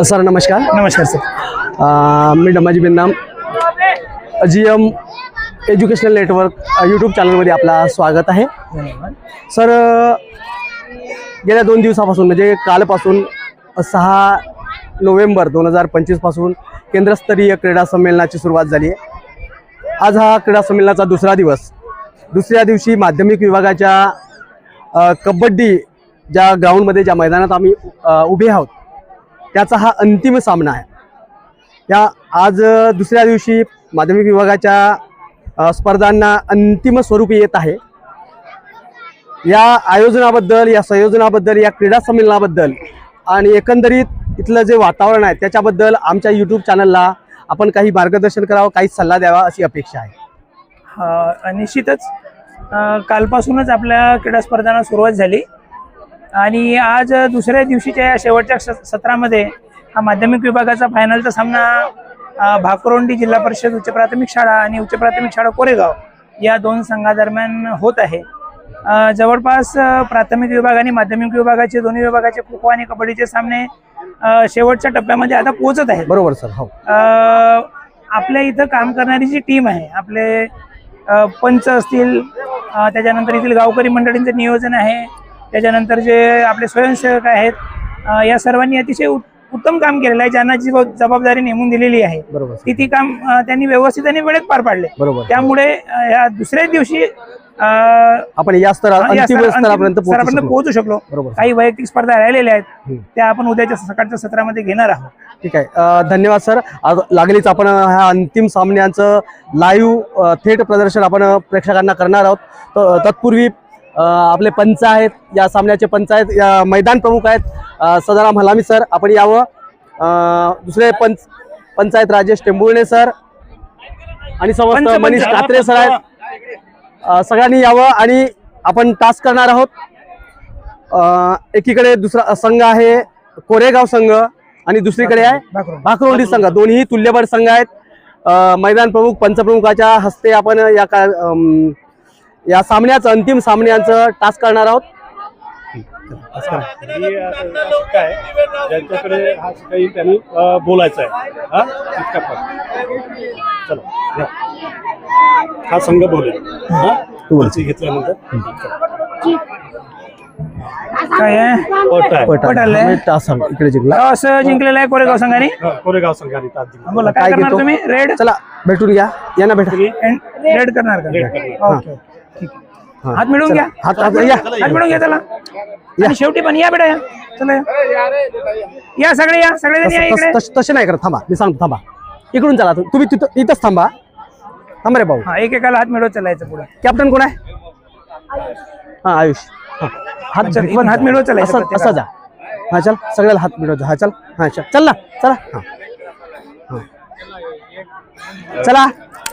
Sir नमस्कार. नमस्कार sir. मी Damaji Bindam. G M educational network YouTube चॅनलमध्ये आपला स्वागत आहे. सर गेल्या दोन दिवसापासून म्हणजे कालपासून सहा नोव्हेंबर दोन हजार पंचवीसपासून केंद्रस्तरीय क्रीडा संमेलनाची सुरुवात झाली आहे. आज हा क्रीडा संमेलनाचा दुसरा दिवस. दुसऱ्या दिवशी माध्यमिक विभागाच्या कबड्डी ज्या ग्राउंडमध्ये ज्या मैदानात आम्ही उभे आहोत त्याचा हा अंतिम सामना आहे. या आज दुसऱ्या दिवशी माध्यमिक विभागाच्या स्पर्धांना अंतिम स्वरूप येत आहे. या आयोजनाबद्दल या संयोजनाबद्दल या क्रीडा संमेलनाबद्दल आणि एकंदरीत इथलं जे वातावरण आहे त्याच्याबद्दल आमच्या यूट्यूब चॅनलला आपण काही मार्गदर्शन करावं काही सल्ला द्यावा अशी अपेक्षा आहे. निश्चितच. कालपासूनच आपल्या क्रीडा स्पर्धांना सुरुवात झाली. आणि आज दुसऱ्या दिवशीच्या या शेवटच्या स- सत्रामध्ये हा माध्यमिक विभागाचा फायनलचा सामना भाकरोंडी जिल्हा परिषद उच्च प्राथमिक शाळा आणि उच्च प्राथमिक शाळा कोरेगाव या दोन संघादरम्यान होत आहे. जवळपास प्राथमिक विभाग आणि माध्यमिक विभागाचे दोन्ही विभागाचे खो खो आणि कबड्डीचे सामने शेवटच्या टप्प्यामध्ये आता पोहोचत आहेत. बरोबर सर. हो. आपल्या इथं काम करणारी जी टीम आहे आपले पंच असतील त्याच्यानंतर येथील गावकरी मंडळींचं नियोजन आहे त्याच्यानंतर जे आपले स्वयंसेवक आहेत या सर्वांनी अतिशय उत- उत्तम काम केलेलं आहे ज्यांना जी जबाबदारी नेमून दिलेली आहे. बरोबर ती ती काम त्यांनी व्यवस्थित आणि वेळेत पार पाडले. बरोबर त्यामुळे या दुसऱ्याच दिवशी आपण या स्तरापर्यंत पोहोचू शकलो. काही वैयक्तिक स्पर्धा राहिलेल्या आहेत. त्या आपण उद्याच्या सकाळच्या सत्रामध्ये घेणार आहोत. ठीक आहे. धन्यवाद सर. आज लागलीच आपण ह्या अंतिम सामन्यांचं लाईव्ह थेट प्रदर्शन आपण प्रेक्षकांना करणार आहोत. तत्पूर्वी आपले पंच आहेत या सामन्याचे पंच आहेत या मैदान प्रमुख आहेत सदाराम हलामी सर आपण यावं. दुसरे पंच पंच आहेत राजेश टेंबुर्णे सर आणि समस्त. मनीष कात्रे सर आहेत. सगळ्यांनी यावं आणि आपण टास्क करणार आहोत. एकीकडे दुसरा संघ आहे कोरेगाव संघ आणि दुसरीकडे आहे. भाकरवंडी संघ. दोन्ही तुल्यबळ संघ आहेत. मैदान प्रमुख पंचप्रमुखाच्या हस्ते आपण या का या सामन्याचं अंतिम सामन्यांचं टास्क करणार आहोत. ही ज्यांच्याकडे हा त्यांनी बोलायचं आहे हा? चला. हा संघ बोलेल. हा? घेतल्यानंतर. काय आहे? इकडे जिंकला. असं जिंकलेलं आहे कोरेगाव संघाने? हा, कोरेगाव संघाने बोला काय करणार? तुम्ही? रेड चला भेटून घ्या. या ना भेटा रेड करणार का? हा. हात मिळवून घ्या. हात हात या. हात मिळवून घ्या त्याला. आणि शेवटी पण या बेटा या. चला या. या सगळे या सगळे या. तस- इकडे. तस- तस- तसे नाही करत. थांबा. मी सांगतो थांबा. इकडून चला. तु- तुम्ही तिथं इथंच थांबा. थांबा रे भाऊ. हा एकेकाला हात मिळवत चालायचं पुढे. कॅप्टन कोण आहे? हा आयुष. हा. हात चल, इथून हात मिळवत चालायचं असं असं. जा. हा चल. सगळ्याला हात मिळवत. जा हा चल. हा चल. चल ना. चला. हा. हा. चला.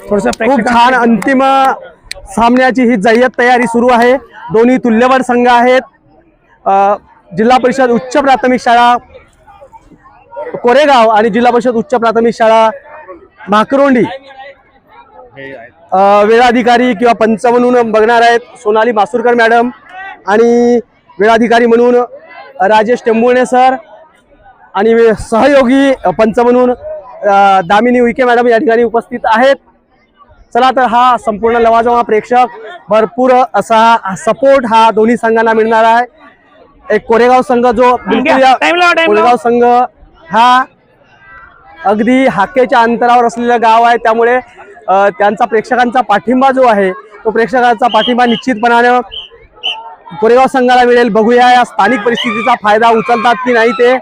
थोडस खूप छान. अंतिम सामन्याची ही जय्यत तयारी सुरू आहे. दोन्ही तुल्यवर संघ आहेत. जिल्हा परिषद उच्च प्राथमिक शाळा कोरेगाव आणि जिल्हा परिषद उच्च प्राथमिक शाळा भाकरोंडी वेळाधिकारी किंवा पंच म्हणून बघणार आहेत सोनाली मासुरकर मॅडम आणि वेळाधिकारी म्हणून राजेश टेंबुर्णे सर आणि वे- सहयोगी पंच म्हणून दामिनी उईके मॅडम या ठिकाणी उपस्थित आहेत. चला तर हा संपूर्ण लवाजमा प्रेक्षक भरपूर असा सपोर्ट हा दोन्ही संघांना मिळणार आहे. एक कोरेगाव संघ जो कोरेगाव संघ हा अगदी हाकेच्या अंतरावर असलेलं गाव आहे. त्यामुळे त्यांचा प्रेक्षकांचा पाठिंबा जो आहे तो प्रेक्षकांचा पाठिंबा निश्चितपणानं कोरेगाव संघाला मिळेल. बघूया या स्थानिक परिस्थितीचा फायदा उचलतात की नाही ते.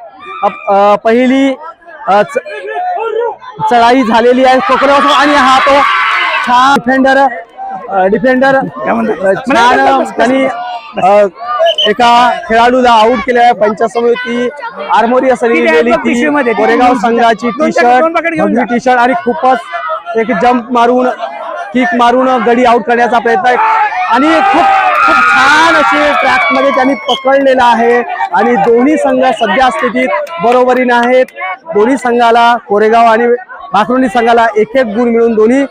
पहिली चढाई झालेली आहे. कोरेगाव आणि हा तो छान डिफेंडर डिफेंडर? छान त्यांनी एका खेळाडूला आउट केले आहे पंचसमिती आर्मोरी असं लिहिलेली? ती कोरेगाव संघाची टी शर्ट. टी शर्ट आणि खूपच एक जम्प मारून किक मारून गडी आउट करण्याचा प्रयत्न आहे आणि खूप खूप छान असे ट्रॅकमध्ये त्यांनी पकडलेला आहे आणि दोन्ही संघ सध्या स्थितीत बरोबरीने आहेत दोन्ही संघाला कोरेगाव आणि भाकरुंडी संघाला एक एक गुण मिळून दोन्ही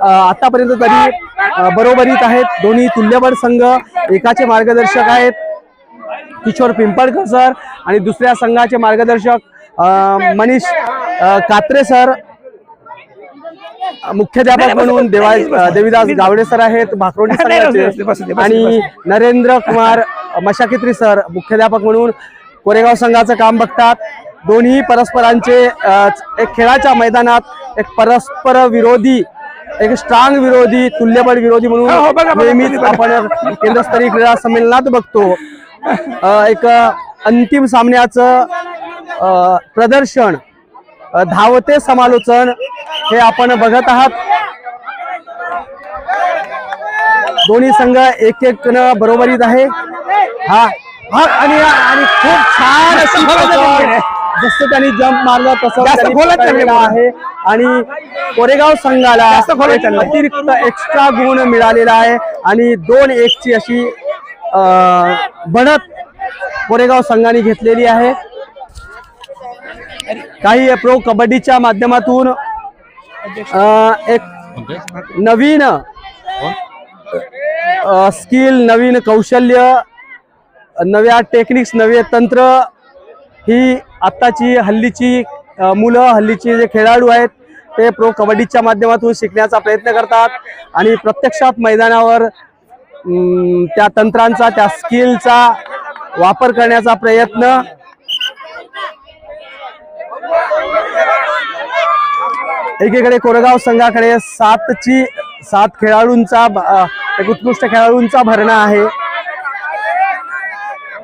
आतापर्यंत तरी बरोबरीत आहेत. दोन्ही तुल्यबळ संघ एकाचे मार्गदर्शक आहेत. किशोर पिंपळकर सर आणि दुसऱ्या संघाचे मार्गदर्शक मनीष कात्रे सर. मुख्याध्यापक म्हणून बस- देवा नाही, बस- देविदास गावडे सर आहेत भाकरोडी आणि नरेंद्र कुमार मशाकित्री सर मुख्याध्यापक म्हणून कोरेगाव संघाचं काम बघतात. दोन्ही परस्परांचे एक खेळाच्या मैदानात एक परस्पर विरोधी एक स्ट्रॉंग विरोधी तुल्यबळ विरोधी हो, हो, म्हणून बघा, बघा, नेहमीच. आपण केंद्रस्तरीय क्रीडा संमेलनात बघतो एक अंतिम सामन्याचं प्रदर्शन धावते समालोचन हे आपण बघत आहात दोन्ही संघ एक एक न बरोबरीत आहे हा हा आणि खूप छान. जसं त्यांनी जम्प मारला तसं खोलात. आहे आणि कोरेगाव संघाला. अतिरिक्त एक्स्ट्रा गुण मिळालेला आहे आणि दोन एक ची अशी अं, बनत कोरेगाव संघाने घेतलेली आहे काही प्रो कबड्डीच्या माध्यमातून एक नवीन स्किल नवीन कौशल्य नव्या टेक्निक्स नवे तंत्र ही आत्ताची हल्लीची मुलं हल्लीचे जे खेळाडू आहेत ते प्रो कबड्डीच्या माध्यमातून शिकण्याचा प्रयत्न करतात आणि प्रत्यक्षात मैदानावर त्या तंत्रांचा त्या स्किलचा वापर करण्याचा प्रयत्न एकीकडे कोरेगाव संघाकडे सातची सात खेळाडूंचा एक उत्कृष्ट खेळाडूंचा भरणा आहे.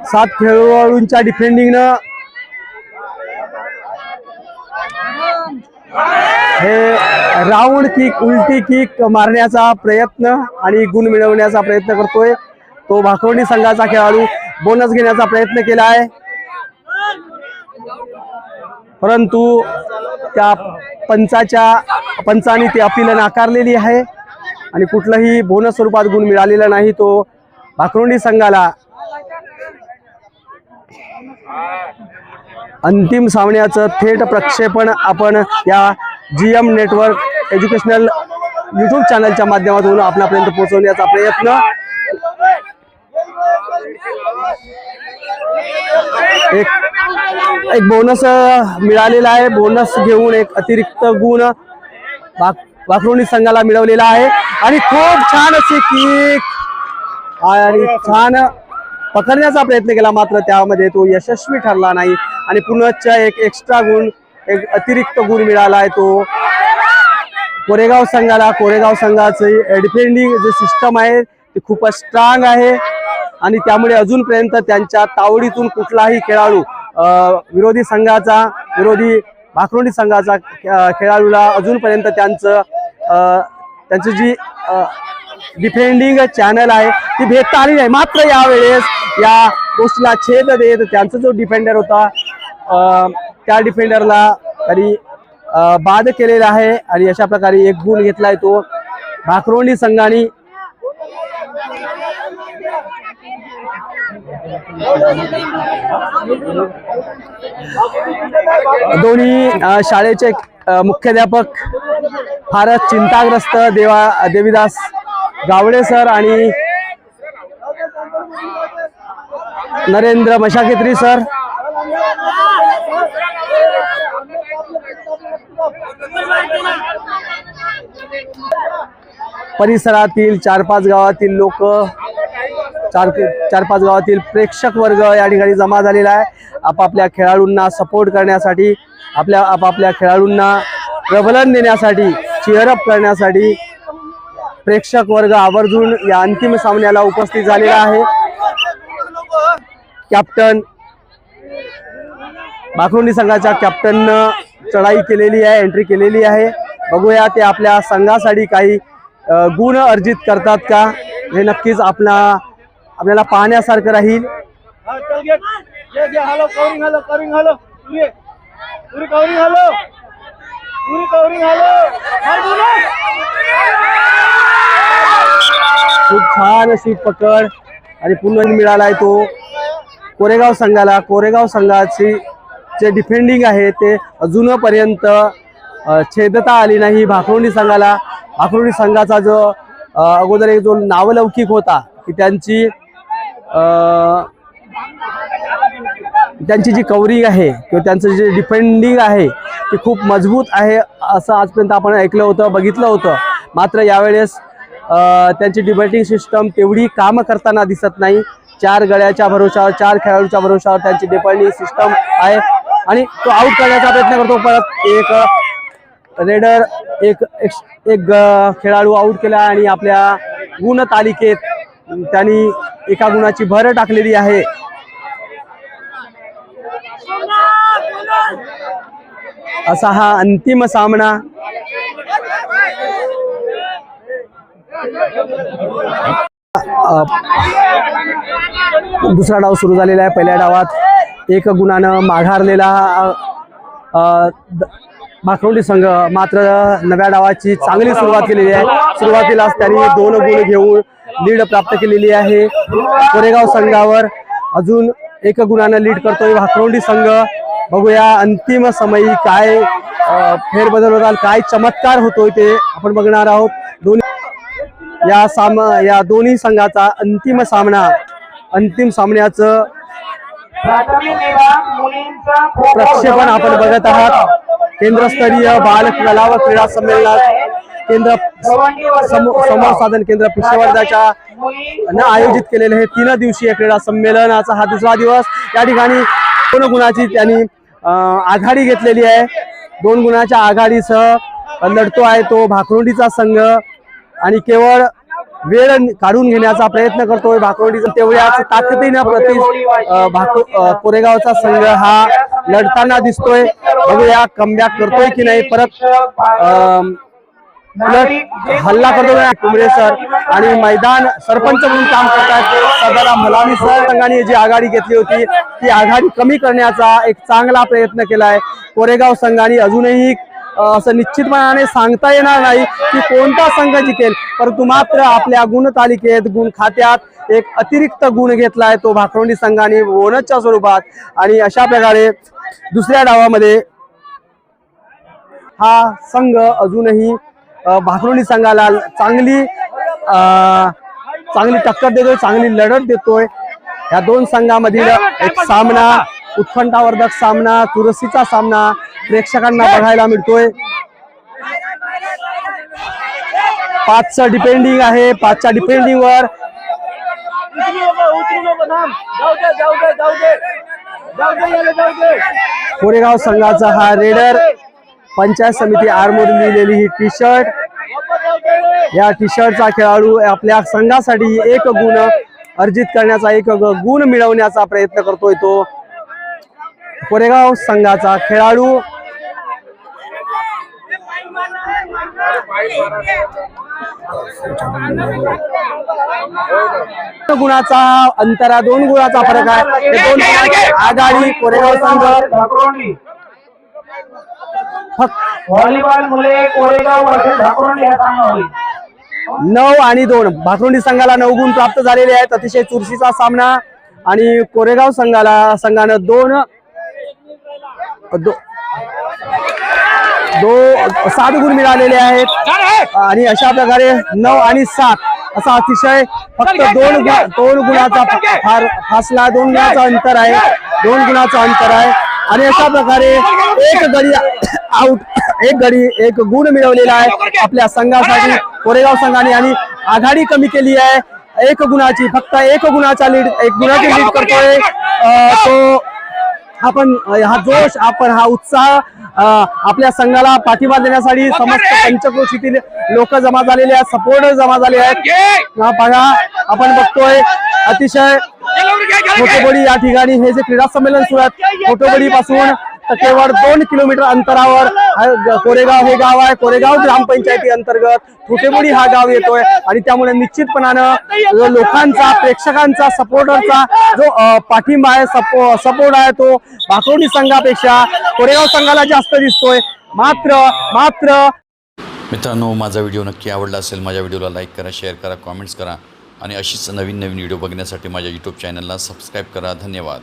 सात खेळाडूंच्या डिफेंडिंगनं हे राऊंड किक उलटी किक मारण्याचा प्रयत्न आणि गुण मिळवण्याचा प्रयत्न करतोय. तो भाकवणी संघाचा खेळाडू बोनस घेण्याचा प्रयत्न केला आहे. परंतु त्या पंचाच्या पंचाने ती अपील नाकारलेली आहे आणि कुठलंही बोनस स्वरूपात गुण मिळालेला नाही तो भाकरोंडी संघाला. अंतिम सामन्याचं थेट प्रक्षेपण आपण या G M network educational YouTube चॅनलच्या माध्यमातून आपल्यापर्यंत पोहोचवण्याचा प्रयत्न एक एक बोनस मिळालेला आहे. बोनस घेऊन एक अतिरिक्त गुण वाखरोणी संघाला मिळवलेला आहे. आणि खूप छान अशी किक आणि छान पकडण्याचा प्रयत्न केला मात्र त्यामध्ये तो यशस्वी ठरला नाही. आणि पुनश्च एक एक्स्ट्रा गुण एक अतिरिक्त गुण मिळाला आहे तो. कोरेगाव संघाला कोरेगाव संघाचं डिफेंडिंग जे सिस्टम आहे ते खूपच स्ट्रॉंग आहे. आणि त्यामुळे अजूनपर्यंत त्यांच्या तावडीतून कुठलाही खेळाडू विरोधी संघाचा विरोधी भाकरोंडी संघाचा खेळाडूला अजूनपर्यंत त्यांचं त्यांची जी डिफेंडिंग चॅनल आहे ती भेटता आली नाही. मात्र यावेळेस या गोष्टीला छेद देत त्यांचा जो डिफेंडर होता त्या डिफेंडरला तरी बाद केलेला आहे आणि अशा प्रकारे एक गुण घेतलाय तो. भाकरोंडी संघाने. दोन्ही शाळेचे मुख्याध्यापक फारच चिंताग्रस्त देवा देवीदास गावडे सर आणि नरेंद्र मशाकेत्री सर. परिसरातील चार पाच गावातील लोक चार चार पाच गावातील प्रेक्षक वर्ग या ठिकाणी जमा झालेला आहे. आपापल्या खेळाडूंना सपोर्ट करण्यासाठी आपल्या आपापल्या खेळाडूंना प्रबलन देण्यासाठी चिअरअप करण्यासाठी प्रेक्षक वर्ग आवर्जून या अंतिम सामन्याला उपस्थित झालेला आहे. कॅप्टन बाखरुंडी संघाच्या कॅप्टननं चढाई केलेली आहे एंट्री केलेली आहे. बघूया ते आपल्या संघासाठी काही गुण अर्जित करतात का? हे नक्कीच आपला आपल्याला पाहण्यासारखं राहील. खूप छान अशी पकड आणि पुन्हा मिळालाय तो कोरेगाव संघाला. कोरेगाव संघाची जे डिफेंडिंग आहे ते अजूनपर्यंत छेदता आली नाही. भाकरोंडी संघाला भाकरोंडी संघाचा जो अगोदर एक जो नावलौकिक होता की त्यांची त्यांची जी कवरिंग आहे किंवा त्यांचं जे डिफेंडिंग आहे ते खूप मजबूत आहे असं आजपर्यंत आपण ऐकलं होतं बघितलं होतं. मात्र यावेळेस त्यांची डिबेटिंग सिस्टम तेवढी कामं करताना दिसत नाही. चार गळ्याच्या भरोशावर चार खेळाडूच्या भरोशावर त्यांची डिफेंडिंग सिस्टम आहे. आणि तो आउट करण्याचा प्रयत्न करतो. परत एक रेडर एक एक- एक खेळाडू आउट केला आणि आपल्या गुण तालिकेत त्यांनी एका गुणाची भर टाकलेली आहे. असा हा अंतिम सामना. दुसरा डाव सुरू झालेला आहे पहिल्या डावात. एक गुणानं माघारलेला अ, द- भाकवंडी संघ मात्र नव्या डावाची चांगली सुरुवात केलेली आहे. सुरुवातीलाच त्यांनी दोन गुण घेऊन लीड प्राप्त केलेली आहे. कोरेगाव संघावर अजून एक गुणानं लीड करतोय भाकरोंडी संघ. बघूया अंतिम समयी काय फेरबदल होतात काय चमत्कार होतोय ते आपण बघणार आहोत. दोन्ही या साम या दोन्ही संघाचा अंतिम सामना अंतिम सामन्याचं प्रक्षेपण आपण बघत आहात. केंद्रस्तरीय बाल कला व क्रीडा संमेलनात केंद्र समो- संवाद साधन केंद्र पिशेवर्धाच्या न आयोजित केलेले हे तीन दिवसीय क्रीडा संमेलनाचा हा दुसरा दिवस. या ठिकाणी दोन गुणाची त्यांनी आघाडी घेतलेली आहे. दोन गुणाच्या आघाडीसह लढतो आहे तो भाकरोंडीचा संघ. आणि केवळ वेळ काढून घेण्याचा प्रयत्न करतोय भाकरोंडीचा तेवढ्याच ताकदीनं प्रति अं, कोरेगावचा संघ हा लढताना दिसतोय. बघूया कमबॅक करतोय की नाही. परत हल्ला करतो का सर. आणि मैदान सरपंच म्हणून काम करतात सदाराम मलानी सर. संघाने जी आघाडी घेतली होती ती आघाडी कमी करण्याचा एक चांगला प्रयत्न केलाय कोरेगाव संघाने. अजूनही असं निश्चितपणाने सांगता येणार नाही की कोणता संघ जिंकेल. परंतु मात्र आपल्या गुणतालिकेत गुण खात्यात एक अतिरिक्त गुण घेतलाय तो भाकरोंडी संघाने बोनसच्या स्वरूपात. आणि अशा प्रकारे दुसऱ्या डावामध्ये हा संघ अजूनही भाकरोंडी संघाला चांगली चांगली टक्कर देतोय चांगली लढत देतोय. या दोन संघामधील एक सामना उत्कंठावर्धक सामना तुरसीचा सामना प्रेक्षकांना बघायला मिळतोय. पाचचा डिपेंडिंग आहे. पाचच्या डिपेंडिंग वर. कोरेगाव संघाचा हा रेडर. पंचायत समिती आरमोर लिहिलेली ही टी शर्ट या टी शर्टचा खेळाडू आपल्या संघासाठी एक गुण अर्जित करण्याचा एक गुण मिळवण्याचा प्रयत्न करतोय तो. कोरेगाव संघाचा खेळाडू. गुणाचा अंतरा दोन गुणाचा फरक आहे. हे दोन आघाडी कोरेगाव संघ. व्हॉलीबॉल मुले कोरेगाव हा नऊ आणि दोन. भाकरुंडी संघाला नऊ गुण प्राप्त झालेले आहेत. अतिशय चुरशीचा सामना आणि कोरेगाव संघाला संघानं दोन दो दो सात गुण मिळालेले आहेत. आणि अशा प्रकारे नऊ आणि सात असा अतिशय फक्त दोन दोन गुणाचा फार फासला दोन गुणाचा अंतर आहे दोन गुणाचं अंतर आहे. आणि अशा प्रकारे एक गडी आउट एक गडी एक गुण मिळवलेला आहे आपल्या संघासाठी कोरेगाव संघाने. आणि आघाडी कमी केली आहे. एक गुणाची फक्त एक गुणाचा लीड एक गुणाची लीड करतोय तो आपण हा जोश आपण हा उत्साह आपल्या संघाला पाठिंबा देण्यासाठी समस्त पंचक्रोशीतील लोक जमा झालेले आहेत सपोर्ट जमा झाले आहेत हा बघा आपण बघतोय अतिशय फोटोबडी या ठिकाणी हे जे क्रीडा संमेलन सुरू आहे फोटोबडी पासून तर केवळ दोन किलोमीटर अंतरावर कोरेगाव हे गाव आहे. कोरेगाव ग्रामपंचायती अंतर्गत फुटेमुडी हा गाव येतोय. आणि त्यामुळे निश्चितपणानं लोकांचा प्रेक्षकांचा सपोर्टरचा जो पाठिंबा आहे सपो सपोर्ट आहे तो भाकरोडी संघापेक्षा कोरेगाव संघाला जास्त दिसतोय. मात्र मात्र मित्रांनो माझा व्हिडिओ नक्की आवडला असेल माझ्या व्हिडिओला लाईक करा शेअर करा कॉमेंट्स करा. आणि अशीच नवीन नवीन व्हिडिओ बघण्यासाठी माझ्या यूट्यूब चॅनलला सबस्क्राईब करा. धन्यवाद.